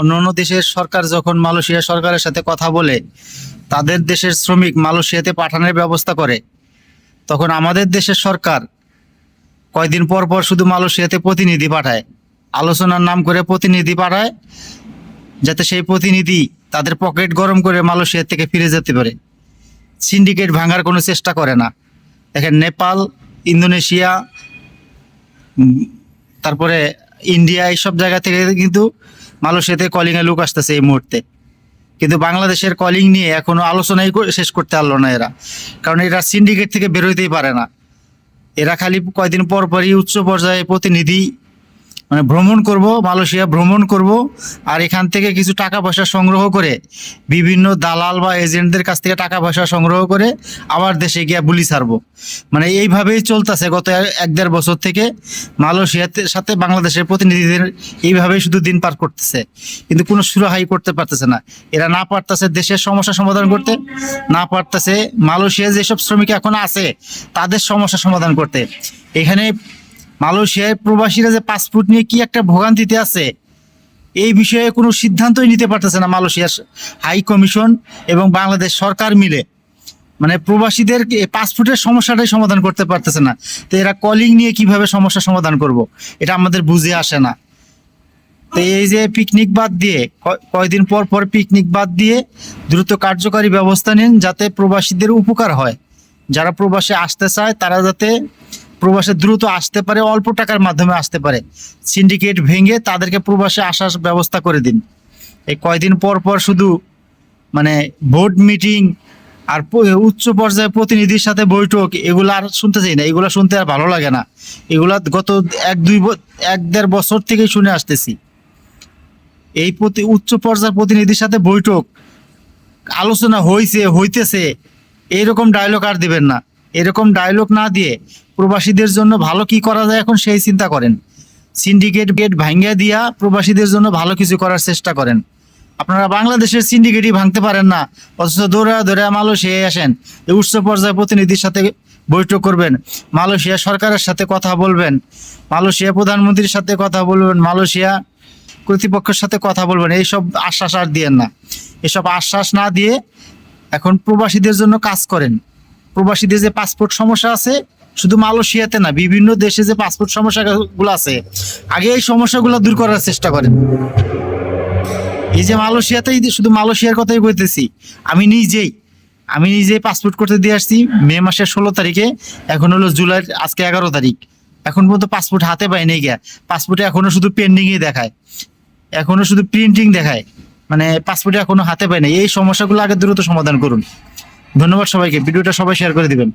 অন্যান্য দেশের সরকার যখন মালয়েশিয়া সরকারের সাথে কথা বলে, তাদের দেশের শ্রমিক মালয়েশিয়াতে পাঠানোর ব্যবস্থা করে, তখন আমাদের দেশের সরকার কয়দিন পর পর শুধু মালয়েশিয়াতে প্রতিনিধি পাঠায়, আলোচনার নাম করে প্রতিনিধি পাঠায়, যাতে সেই প্রতিনিধি তাদের পকেট গরম করে মালয়েশিয়া থেকে ফিরে যেতে পারে। সিন্ডিকেট ভাঙার কোনো চেষ্টা করে না। দেখেন, নেপাল, ইন্দোনেশিয়া তারপরে ইন্ডিয়া এইসব জায়গা থেকে কিন্তু মালয়েশিয়াতে কলিংয়ে লোক আসতেছে এই মুহূর্তে। কিন্তু বাংলাদেশের কলিং নিয়ে এখনও আলোচনাই শেষ করতে পারল না এরা। কারণ এরা সিন্ডিকেট থেকে বেরোইতেই পারে না। এরা খালি কয়দিন পর পরই উচ্চ পর্যায়ে প্রতিনিধি মানে ভ্রমণ করব, মালয়েশিয়া ভ্রমণ করব, আর এখান থেকে কিছু টাকা পয়সা সংগ্রহ করে বিভিন্ন দালাল বা এজেন্টদের কাছ থেকে টাকা পয়সা সংগ্রহ করে আবার দেশে গিয়ে বুলি ছাড়বো। মানে এইভাবেই চলতেছে গত এক- দেড় বছর থেকে। মালয়েশিয়ার সাথে বাংলাদেশের প্রতিনিধিদের এইভাবেই শুধু দিন পার করতেছে। কিন্তু কোনো সুরাহাই করতে পারতেছে না। এরা না পারতেছে দেশের সমস্যা সমাধান করতে, না পারতেছে মালয়েশিয়া যেসব শ্রমিক এখন আছে, তাদের সমস্যা সমাধান করতে। এখানে মালয়েশিয়ায় প্রবাসীরা যে পাসপোর্ট নিয়ে কি একটা ভোগান্তিতে আছে, এই বিষয়ে কোনো সিদ্ধান্তই নিতে পারতেছে না মালয়েশিয়ার হাই কমিশন এবং বাংলাদেশ সরকার মিলে। মানে প্রবাসীদের পাসপোর্টের সমস্যাটাই সমাধান করতে পারতেছে না। তো এরা কলিং নিয়ে কীভাবে সমস্যা সমাধান করব, এটা আমাদের বুঝে আসে না। তো এই যে পিকনিক বাদ দিয়ে কয়দিন পর পর পিকনিক বাদ দিয়ে দ্রুত কার্যকারী ব্যবস্থা নিন যাতে প্রবাসীদের উপকার হয়। যারা প্রবাসে আসতে চায়, তারা যাতে প্রবাসে দ্রুত আসতে পারে, অল্প টাকার মাধ্যমে আসতে পারে। সিন্ডিকেট ভেঙে তাদেরকে প্রবাসে আসার ব্যবস্থা করে দিন। এই কয়দিন পর পর শুধু মানে বোর্ড মিটিং আর উচ্চ পর্যায়ে প্রতিনিধির সাথে বৈঠক, এগুলো আর শুনতে চাই না। এগুলো শুনতে আর ভালো লাগে না। এগুলো গত এক, দুই এক দেড় বছর থেকে শুনে আসতেছি। এই প্রতি, উচ্চ পর্যায়ের প্রতিনিধির সাথে বৈঠক, আলোচনা হইছে, হইতেছে, এইরকম ডায়লগ আর দিবেন না। এরকম ডায়লগ না দিয়ে প্রবাসীদের জন্য ভালো কি করা যায় এখন সেই চিন্তা করেন। সিন্ডিকেট গেট ভাঙ্গিয়া দিয়া প্রবাসীদের জন্য ভালো কিছু করার চেষ্টা করেন। আপনারা বাংলাদেশের সিন্ডিকেটই ভাঙতে পারেন না, অথচ দৌড়া দৌড়া মালয়েশিয়ায় আসেন। উচ্চ পর্যায়ে প্রতিনিধির সাথে বৈঠক করবেন, মালয়েশিয়া সরকারের সাথে কথা বলবেন, মালয়েশিয়া প্রধানমন্ত্রীর সাথে কথা বলবেন, মালয়েশিয়া কর্তৃপক্ষের সাথে কথা বলবেন, এইসব আশ্বাস আর দিয়েন না। এসব আশ্বাস না দিয়ে এখন প্রবাসীদের জন্য কাজ করেন। প্রবাসীদের যে পাসপোর্ট সমস্যা আছে, শুধু মালয়েশিয়াতে না, বিভিন্ন দেশে যে পাসপোর্ট সমস্যাগুলো আছে, আগে এই সমস্যাগুলো দূর করার চেষ্টা করেন। এই যে মালয়েশিয়াতেই শুধু মালয়েশিয়ার কথাই বলতেছি, আমি নিজেই আমি নিজেই পাসপোর্ট করতে দিয়ে আসছি, মে মাসের ষোলো তারিখে, এখন হলো জুলাই আজকে এগারো তারিখ। এখন পর্যন্ত পাসপোর্ট হাতে পাইনি গিয়া পাসপোর্টে এখনও শুধু পেন্ডিংই দেখায়, এখনও শুধু প্রিন্টিং দেখায় মানে পাসপোর্টে এখনও হাতে পায় না এই সমস্যাগুলো আগে দ্রুত সমাধান করুন। ধন্যবাদ সবাইকে ভিডিওটা সবাই শেয়ার করে দিবেন।